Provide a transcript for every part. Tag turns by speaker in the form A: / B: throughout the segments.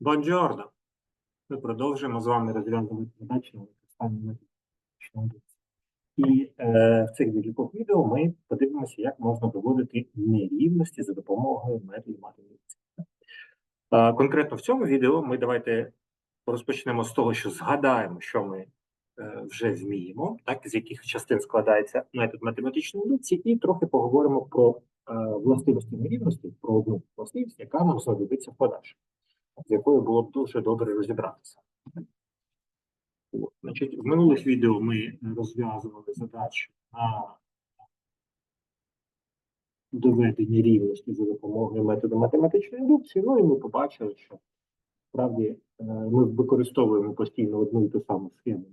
A: Бонджорно. Ми продовжуємо з вами розглянути задачі на використання. І е, в цих декількох відео ми подивимося, як можна доводити нерівності за допомогою методу математики. Е, конкретно в цьому відео ми давайте розпочнемо з того, що згадаємо, що ми е, вже вміємо, так, з яких частин складається метод математичної індукції, і трохи поговоримо про е, властивості нерівності, про одну властивість, яка нам знадобиться в подальшому з якою було б дуже добре розібратися. От, Значить, в минулих відео ми розв'язували задачу на доведення рівності за допомогою методу математичної індукції. Ну і ми побачили, що справді е, ми використовуємо постійно одну і ту саму схему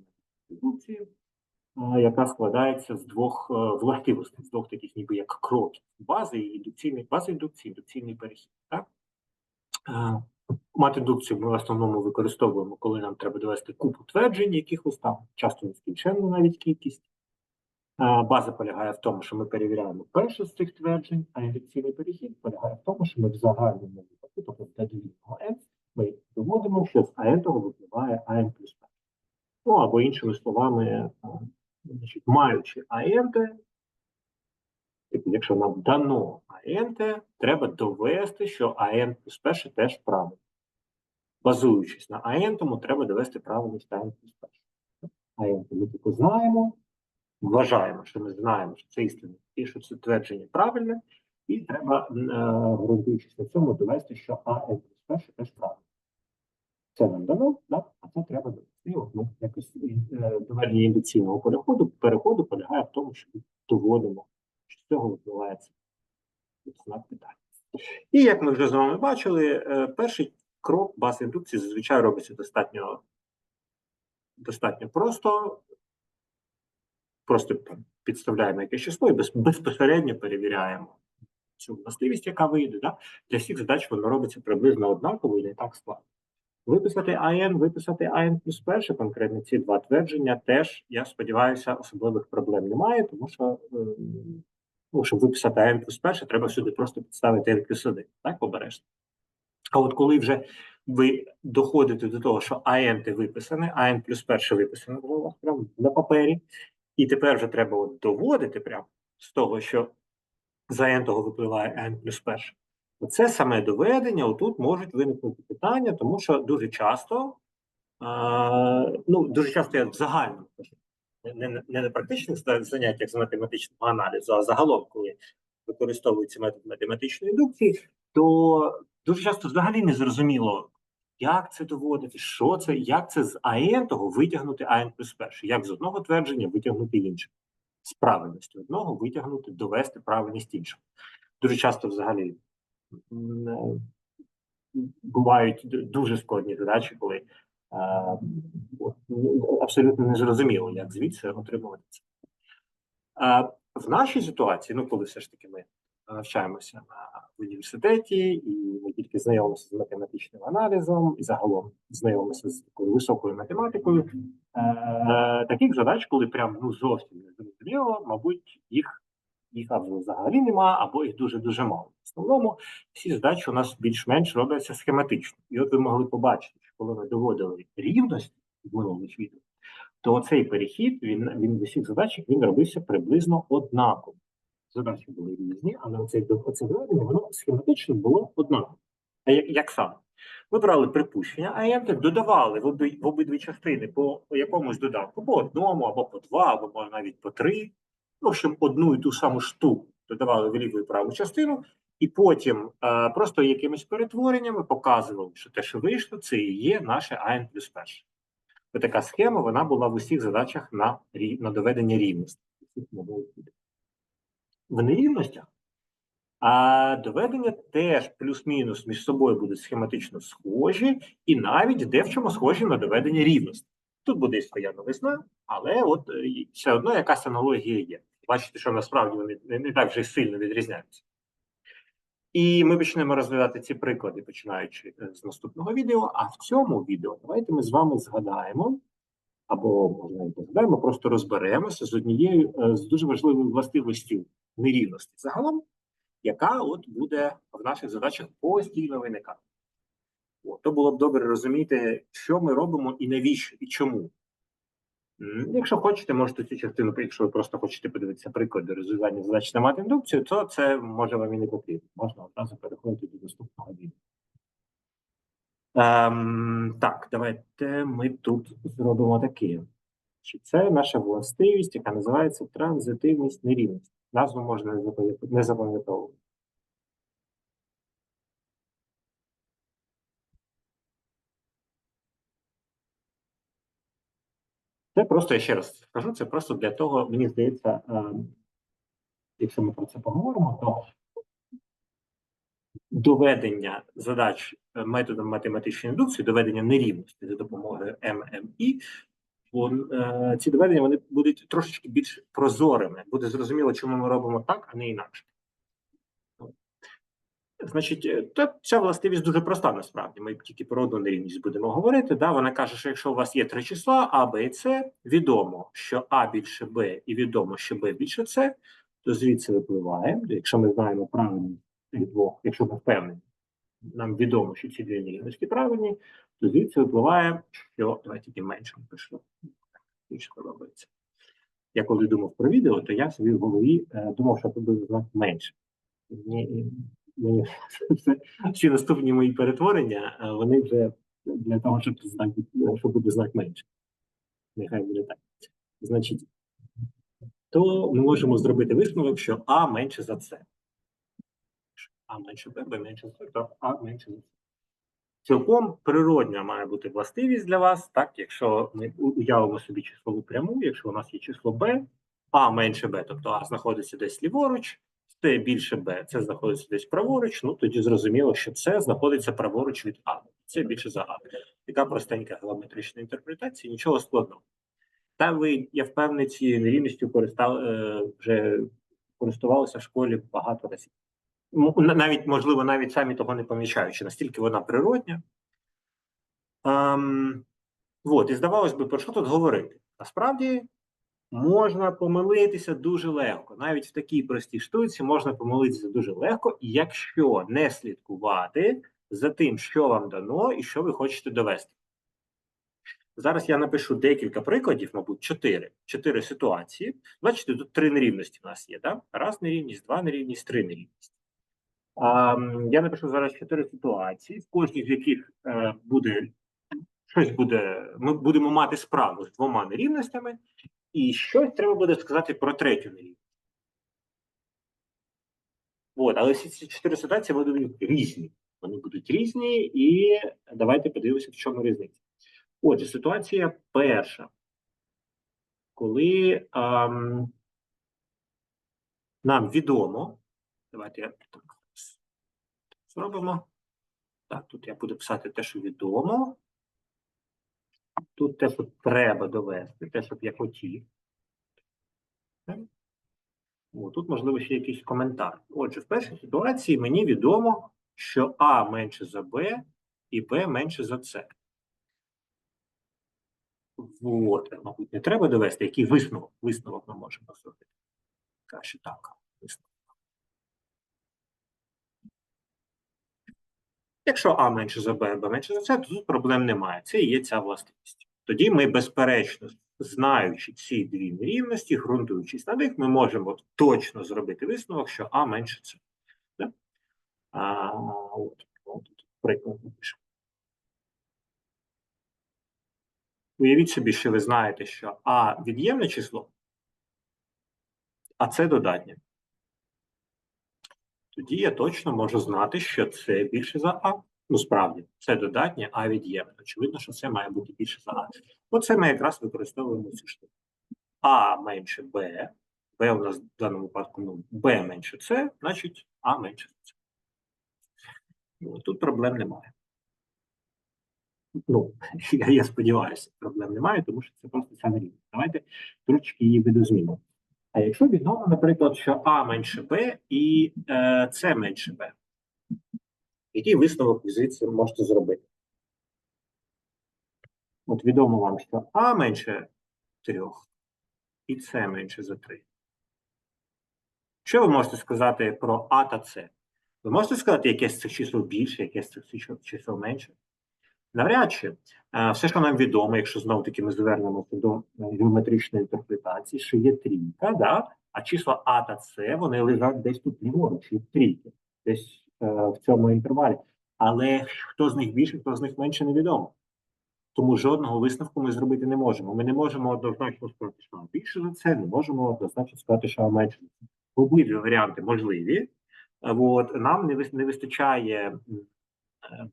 A: індукції, е, яка складається з двох е, властивостей, з двох таких ніби як кроків. Бази і індукційний, база індукції, індукційний перехід. Так? Е, Матедукцію ми в основному використовуємо, коли нам треба довести купу тверджень, якихось там, часто нескінченну навіть кількість. База полягає в тому, що ми перевіряємо перше з цих тверджень, а індукційний перехід полягає в тому, що ми в загальному випадку, тобто в довільного n, ми доводимо, що з АН того випливає АН плюс 1. Ну або іншими словами, значить, маючи АНТ, Типу, якщо нам дано АНТ, треба довести, що АН плюс перше теж правильно. Базуючись на АН, тому треба довести правильність АН плюс перше. АН ми типу знаємо, вважаємо, що ми знаємо, що це істина, і що це твердження правильне, і треба, е, ґрунтуючись на цьому, довести, що АН перше теж правильно. Це нам дано, да? а це треба довести. І от ми якось е, доведення індукційного переходу, переходу полягає в тому, що ми доводимо що з цього відбувається знак питання. І як ми вже з вами бачили, е, перший крок баз індукції зазвичай робиться достатньо достатньо просто. Просто підставляємо якесь число і без, безпосередньо перевіряємо цю властивість, яка вийде. Да? Для всіх задач воно робиться приблизно однаково і не так складно. Виписати АН, виписати АН плюс перше, конкретно ці два твердження, теж, я сподіваюся, особливих проблем немає, тому що е, ну, щоб виписати АН плюс перше, треба сюди просто підставити N плюс 1, так, обережно. А от коли вже ви доходите до того, що АН те виписане, АН плюс перше виписане було прямо на папері, і тепер вже треба от доводити прямо з того, що за N того випливає N плюс перше. Оце саме доведення, отут можуть виникнути питання, тому що дуже часто, а, ну, дуже часто я в загальному кажу, не, не на практичних заняттях з математичного аналізу, а загалом, коли використовується метод математичної індукції, то дуже часто взагалі не зрозуміло, як це доводити, що це, як це з АН того витягнути АН плюс перше, як з одного твердження витягнути інше, з правильності одного витягнути, довести правильність іншого. Дуже часто взагалі бувають дуже складні задачі, коли а, ну, абсолютно незрозуміло, як звідси отримувати це. А, в нашій ситуації, ну коли все ж таки ми навчаємося на університеті, і ми тільки знайомимося з математичним аналізом, і загалом знайомимося з такою високою математикою. Е, таких задач, коли прям ну зовсім не зрозуміло, мабуть, їх їх або взагалі нема, або їх дуже дуже мало. В основному всі задачі у нас більш-менш робляться схематично. І от ви могли побачити, що коли ми доводили рівності в минулих відео, то цей перехід він він в усіх задачах він робився приблизно однаково. Задачі були різні, але оце, оце доведення воно схематично було однаково. А як, як саме? Ми брали припущення, а ЕМТ додавали в, обі, в обидві частини по якомусь додатку, по одному, або по два, або може навіть по три. В общем, одну і ту саму штуку додавали в ліву і праву частину, і потім е, просто якимись перетвореннями показували, що те, що вийшло, це і є наше АН плюс перше. Така схема вона була в усіх задачах на, на доведення рівності. В нерівностях, а доведення теж плюс-мінус між собою будуть схематично схожі, і навіть де в чому схожі на доведення рівності. Тут буде і своя новизна, але от е, все одно якась аналогія є. Бачите, що насправді вони не, не так вже сильно відрізняються. І ми почнемо розглядати ці приклади, починаючи е, з наступного відео. А в цьому відео давайте ми з вами згадаємо, або можна і згадаємо, просто розберемося з однією е, з дуже важливою властивостю нерівності загалом, яка от буде в наших задачах постійно виникати. От, то було б добре розуміти, що ми робимо і навіщо, і чому. Якщо хочете, можете цю частину, якщо ви просто хочете подивитися приклади розв'язання задач на мат-індукцію, то це може вам і не потрібно. Можна одразу переходити до наступного відео. Ем, так, давайте ми тут зробимо таке. Чи це наша властивість, яка називається транзитивність нерівності. Назву можна не запам'ятовувати. Це просто, я ще раз скажу, це просто для того, мені здається, ем, якщо ми про це поговоримо, то доведення задач е, методом математичної індукції, доведення нерівності за допомогою ММІ, вон, е, ці доведення вони будуть трошечки більш прозорими. Буде зрозуміло, чому ми робимо так, а не інакше. Значить, е, та ця властивість дуже проста насправді. Ми тільки про одну нерівність будемо говорити. Да? Вона каже, що якщо у вас є три числа А, Б і С, відомо, що А більше Б і відомо, що Б більше С, то звідси випливає, якщо ми знаємо правильність цих двох, якщо ми впевнені, нам відомо, що ці дві нерівності правильні, то звідси випливає, що давайте тільки менше напишу. Більше подобається. Я коли думав про відео, то я собі в голові е, думав, що буде знак менше. Мені, мені всі наступні мої перетворення, е, вони вже для того, щоб знак, щоб буде знак менше. Нехай буде так. Значить, то ми можемо зробити висновок, що А менше за С. А менше Б, Б менше за С, то А менше за С. Цілком природня має бути властивість для вас, так, якщо ми уявимо собі числову пряму, якщо у нас є число Б, А менше Б, тобто А знаходиться десь ліворуч, С більше Б, це знаходиться десь праворуч, ну тоді зрозуміло, що це знаходиться праворуч від А. Це більше за А. Така простенька геометрична інтерпретація, нічого складного. Та ви, я впевнений, цією нерівністю користав, е, вже користувалися в школі багато разів. Навіть, можливо, навіть самі того не помічаючи, настільки вона природня. Ем, от, і здавалось би, про що тут говорити? Насправді можна помилитися дуже легко. Навіть в такій простій штуці можна помилитися дуже легко, якщо не слідкувати за тим, що вам дано і що ви хочете довести. Зараз я напишу декілька прикладів, мабуть, чотири. Чотири ситуації. Бачите, тут три нерівності в нас є, так? Раз нерівність, два нерівність, три нерівність. Я напишу зараз чотири ситуації, в кожній з яких е, буде щось буде. Ми будемо мати справу з двома нерівностями, і щось треба буде сказати про третю нерівність. От, але всі ці чотири ситуації будуть різні. Вони будуть різні, і давайте подивимося, в чому різниця. Отже, ситуація перша. Коли ам, нам відомо, давайте я так. Так, тут я буду писати те, що відомо. Тут те, що треба довести, те, що я хотів. О, тут, можливо, ще якийсь коментар. Отже, в першій ситуації мені відомо, що А менше за Б і Б менше за С. Вот, мабуть, не треба довести, який висновок, висновок ми можемо зробити. Краще так. Висновок. Якщо А менше за Б, Б менше за С, то тут проблем немає. Це і є ця властивість. Тоді ми, безперечно, знаючи ці дві нерівності, ґрунтуючись на них, ми можемо точно зробити висновок, що А менше С. Да? А, от, от, приклад напишемо. Уявіть собі, що ви знаєте, що А від'ємне число, а С додатнє. Тоді я точно можу знати, що це більше за А. Ну, справді, це додатнє, а від'ємне. Очевидно, що це має бути більше за А. Оце ми якраз використовуємо цю штуку. А менше Б, Б у нас в даному випадку ну, Б менше С, значить А менше С. Ну, тут проблем немає. Ну, я, я сподіваюся, проблем немає, тому що це просто ця нерівність. Давайте трошки її видозмінимо. А якщо відомо, наприклад, що А менше Б і е, С менше Б, який висновок ви звідси можете зробити? От відомо вам, що А менше трьох і С менше за 3. Що ви можете сказати про А та С? Ви можете сказати, яке з цих чисел більше, яке з цих чисел менше? Навряд чи Е, все, що нам відомо, якщо знову таки ми звернемося до е, геометричної інтерпретації, що є трійка, да? а числа А та С вони лежать десь тут ліворуч від трійки, десь е, в цьому інтервалі. Але хто з них більше, хто з них менше, невідомо. Тому жодного висновку ми зробити не можемо. Ми не можемо однозначно сказати, що більше за це, не можемо однозначно сказати, що менше за це. Обидві варіанти можливі. От, нам не вистачає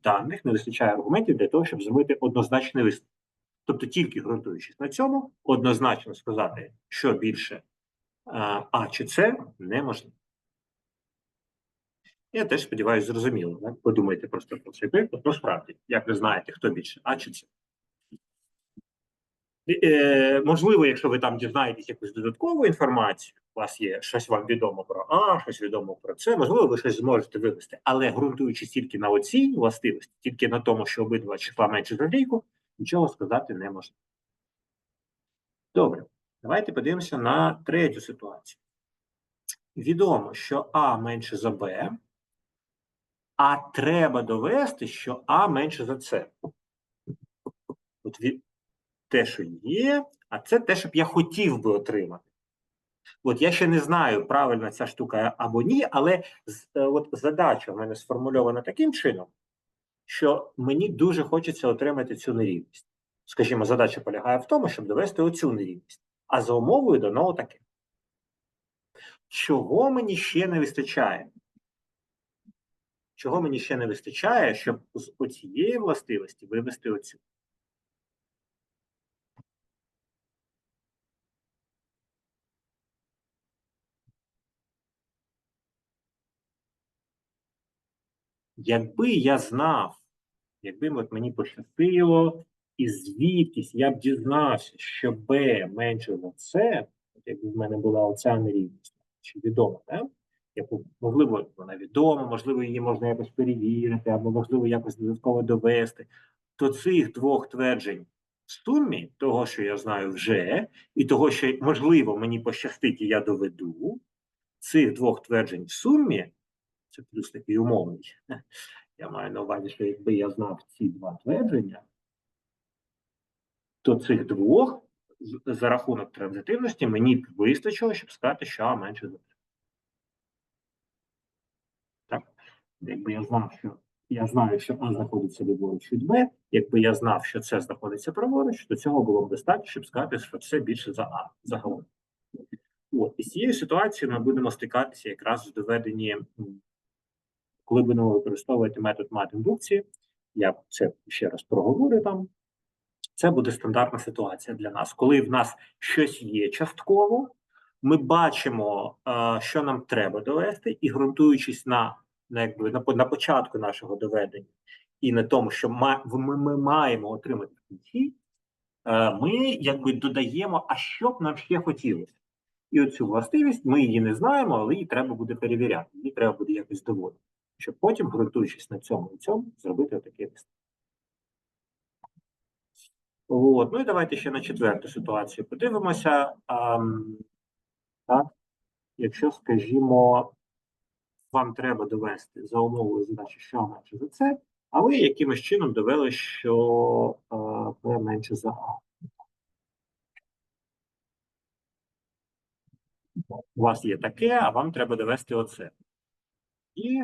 A: даних, не вистачає аргументів для того, щоб зробити однозначний висновок. Тобто, тільки ґрунтуючись на цьому, однозначно сказати, що більше е, А чи С, неможливо. Я теж сподіваюся, зрозуміло. Подумайте просто про цей приклад. Насправді, як ви знаєте, хто більше А чи С. Е, можливо, якщо ви там дізнаєтесь якусь додаткову інформацію, у вас є щось вам відомо про А, щось відомо про це, можливо, ви щось зможете вивести, але ґрунтуючись тільки на оцій властивості, тільки на тому, що обидва числа менше за трійку, нічого сказати не можна. Добре, давайте подивимося на третю ситуацію. Відомо, що А менше за Б, а треба довести, що А менше за С. От від те, що є, а це те, що б я хотів би отримати. От я ще не знаю, правильна ця штука або ні, але е, от задача в мене сформульована таким чином, що мені дуже хочеться отримати цю нерівність. Скажімо, задача полягає в тому, щоб довести оцю нерівність. А за умовою дано таке. Чого мені ще не вистачає? Чого мені ще не вистачає, щоб з оцієї властивості вивести оцю? Якби я знав, якби от мені пощастило, і звідкись я б дізнався, що Б менше за С, якби в мене була оця нерівність, чи відома, да? яку, можливо, вона відома, можливо, її можна якось перевірити, або можливо якось додатково довести, то цих двох тверджень в сумі того, що я знаю вже, і того, що можливо мені пощастить, і я доведу, цих двох тверджень в сумі, це плюс такий умовний. Я маю на увазі, що якби я знав ці два твердження, то цих двох за рахунок транзитивності мені б вистачило, щоб сказати, що А менше за 3. Так, якби я знав, що я знаю, що А знаходиться ліворуч від Б, якби я знав, що це знаходиться праворуч, то цього було б достатньо, щоб сказати, що це більше за А загалом. От, і з цією ситуацією ми будемо стикатися якраз в доведенні, коли будемо використовувати метод мат-індукції. Я це ще раз проговорю там. Це буде стандартна ситуація для нас. Коли в нас щось є частково, ми бачимо, е, що нам треба довести, і ґрунтуючись на, на, якби, на, на початку нашого доведення і на тому, що в- ми, ми маємо отримати кінці, е, ми якби додаємо, а що б нам ще хотілося. І оцю властивість ми її не знаємо, але її треба буде перевіряти, її треба буде якось доводити, щоб потім, ґрунтуючись на цьому і цьому, зробити отакий лист. От. Ну і давайте ще на четверту ситуацію подивимося. Ам, так, якщо, скажімо, вам треба довести за умовою задачі, що менше за це, а ви якимось чином довели, що е, Б менше за А. У вас є таке, а вам треба довести оце. І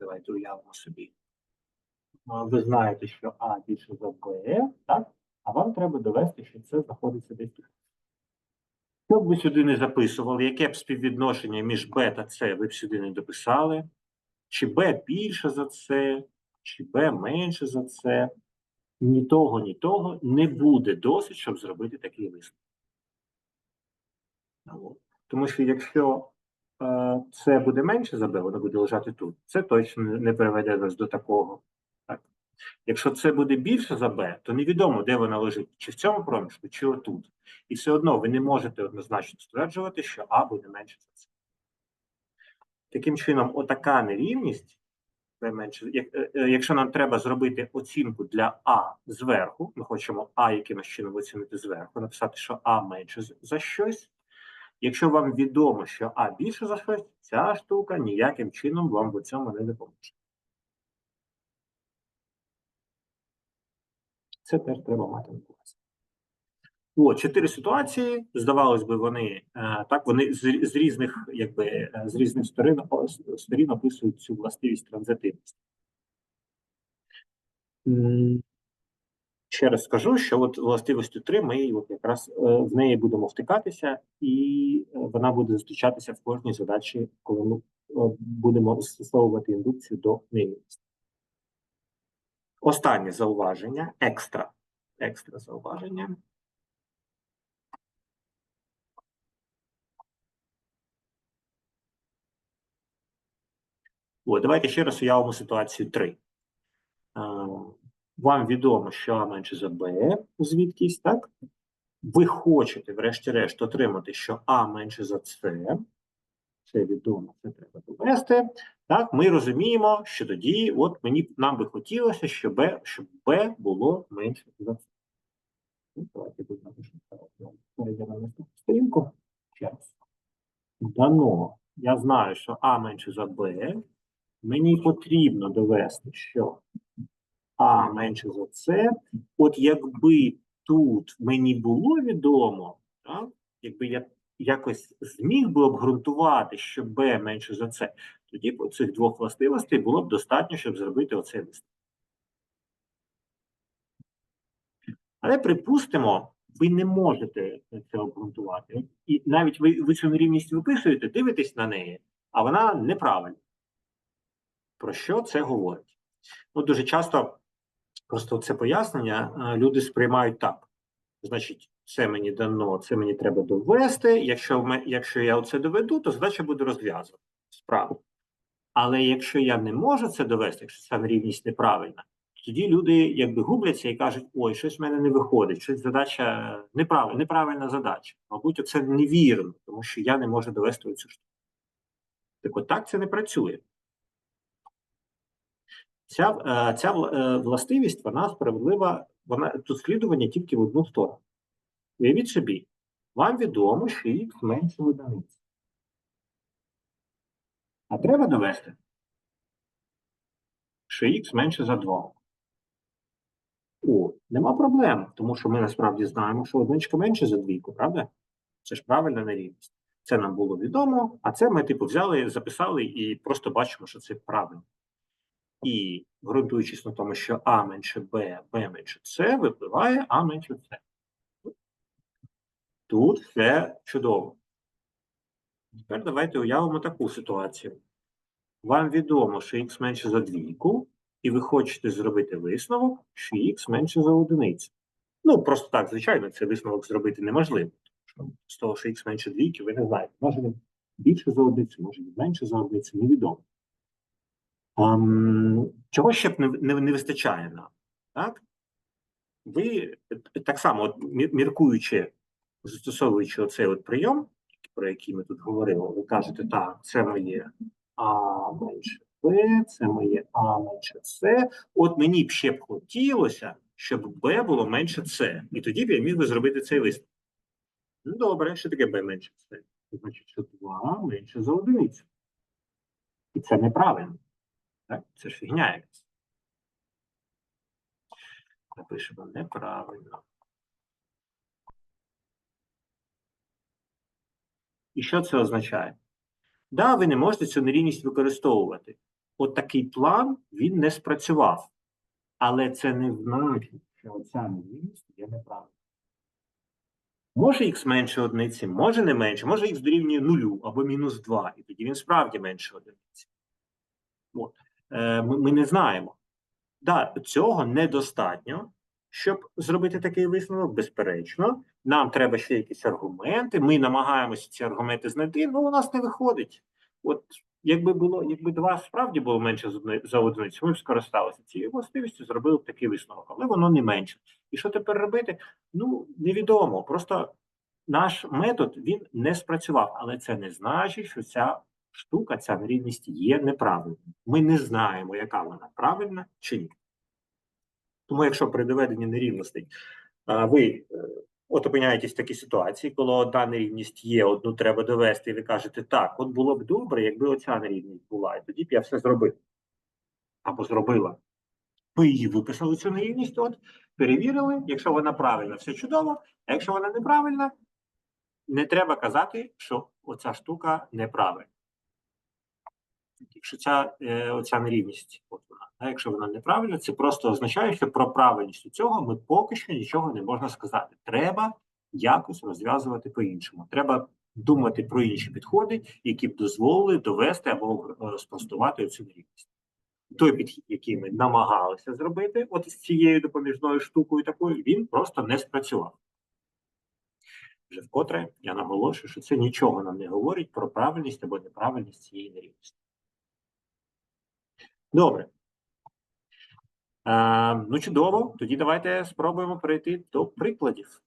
A: давайте уявимо собі. Ви знаєте, що А більше за Б, так? А вам треба довести, що це знаходиться десь тут. Що б ви сюди не записували, яке б співвідношення між Б та С ви б сюди не дописали? Чи Б більше за С, чи Б менше за С? Ні того, ні того не буде досить, щоб зробити такий лист. От. Тому що якщо це буде менше за Б, воно буде лежати тут. Це точно не- приведе нас до такого. Так. Якщо це буде більше за Б, то невідомо, де вона лежить, чи в цьому проміжку, чи отут. І все одно ви не можете однозначно стверджувати, що А буде менше за С. Таким чином, отака нерівність, е, е, якщо нам треба зробити оцінку для А зверху, ми хочемо А якимось чином оцінити зверху, написати, що А менше за щось. Якщо вам відомо, що А більше за щось, ця штука ніяким чином вам в цьому не допоможе. Це теж треба мати на увазі. От, чотири ситуації. Здавалось би, вони е, так, вони з, з різних, якби е, з різних сторін, сторін описують цю властивість транзитивності. Ще раз скажу, що от властивістю 3 ми от якраз е, в неї будемо втикатися, і е, вона буде зустрічатися в кожній задачі, коли ми е, будемо застосовувати індукцію до нерівності. Останнє зауваження, екстра, екстра зауваження. От, давайте ще раз уявимо ситуацію 3. Вам відомо, що А менше за Б звідкись, так? Ви хочете, врешті-решт, отримати, що А менше за С. Це відомо, це треба довести. Так, ми розуміємо, що тоді, от мені нам би хотілося, щоб Б, щоб Б було менше за С. Ну, Давайте тут напишемо. Перейдемо на наступну сторінку. Раз. Дано. Я знаю, що А менше за Б. Мені потрібно довести, що А менше за С. От якби тут мені було відомо, так, якби я якось зміг би обґрунтувати, що Б менше за С, тоді б цих двох властивостей було б достатньо, щоб зробити оцей лист. Але припустимо, ви не можете це обґрунтувати. І навіть ви, ви цю нерівність виписуєте, дивитесь на неї, а вона неправильна. Про що це говорить? Ну, дуже часто просто це пояснення е, люди сприймають так. Значить, це мені дано, це мені треба довести. Якщо, ме- якщо я це доведу, то задача буде розв'язана справа. Але якщо я не можу це довести, якщо ця нерівність неправильна, тоді люди якби губляться і кажуть: ой, щось в мене не виходить, щось задача неправильна, неправильна задача. Мабуть, це невірно, тому що я не можу довести цю штуку. Так от так це не працює. Ця, е, ця е, властивість, вона справедлива, вона тут слідування тільки в одну сторону. Уявіть собі, вам відомо, що х менше одиниці. А треба довести, що х менше за 2. О, нема проблем, тому що ми насправді знаємо, що одиничка менше за двійку, правда? Це ж правильна нерівність. Це нам було відомо, а це ми, типу, взяли, записали і просто бачимо, що це правильно. І ґрунтуючись на тому, що А менше Б, Б менше С, випливає А менше С. Тут все чудово. Тепер давайте уявимо таку ситуацію. Вам відомо, що х менше за двійку, і ви хочете зробити висновок, що х менше за одиницю. Ну, просто так, звичайно, цей висновок зробити неможливо. З того, що х менше двійки, ви не знаєте. Може він більше за одиницю, може він менше за одиницю, невідомо. Чого ще б не, не, не вистачає нам? Так? Ви так само, от, міркуючи, застосовуючи оцей от прийом, про який ми тут говорили, ви кажете, так, це моє А менше Б, це моє А менше С. От мені б ще б хотілося, щоб Б було менше С. І тоді б я міг би зробити цей висновок. Ну, добре, що таке Б менше С? Значить, що 2 менше за одиницю. І це неправильно. Так? Це ж фігня якась. Напишемо неправильно. І що це означає? Да, ви не можете цю нерівність використовувати. От такий план він не спрацював. Але це не значить, що ця нерівність є неправильна. Може х менше одиниці, може не менше, може х дорівнює нулю або мінус 2, і тоді він справді менше одиниці. От. Е, ми, не знаємо. Да, цього недостатньо, щоб зробити такий висновок, безперечно. Нам треба ще якісь аргументи. Ми намагаємося ці аргументи знайти, але у нас не виходить. От якби було, якби два справді було менше за одиницю, ми б скористалися цією властивістю, зробили б такий висновок, але воно не менше. І що тепер робити? Ну, невідомо. Просто наш метод він не спрацював, але це не значить, що ця штука, ця нерівність є неправильною. Ми не знаємо, яка вона правильна чи ні. Тому, якщо при доведенні нерівностей ви е, от опиняєтесь в такій ситуації, коли одна нерівність є, одну треба довести, і ви кажете, так, от було б добре, якби оця нерівність була, і тоді б я все зробив або зробила. Ми її виписали цю нерівність, от, перевірили. Якщо вона правильна, все чудово. А якщо вона неправильна, не треба казати, що оця штука неправильна. Якщо ця е, оця нерівність, от вона, якщо вона неправильна, це просто означає, що про правильність цього ми поки що нічого не можна сказати. Треба якось розв'язувати по-іншому. Треба думати про інші підходи, які б дозволили довести або е, спростувати цю нерівність. Той підхід, який ми намагалися зробити, от з цією допоміжною штукою такою, він просто не спрацював. Вже вкотре я наголошую, що це нічого нам не говорить про правильність або неправильність цієї нерівності. Добре. Е, ну, чудово. Тоді давайте спробуємо перейти до прикладів.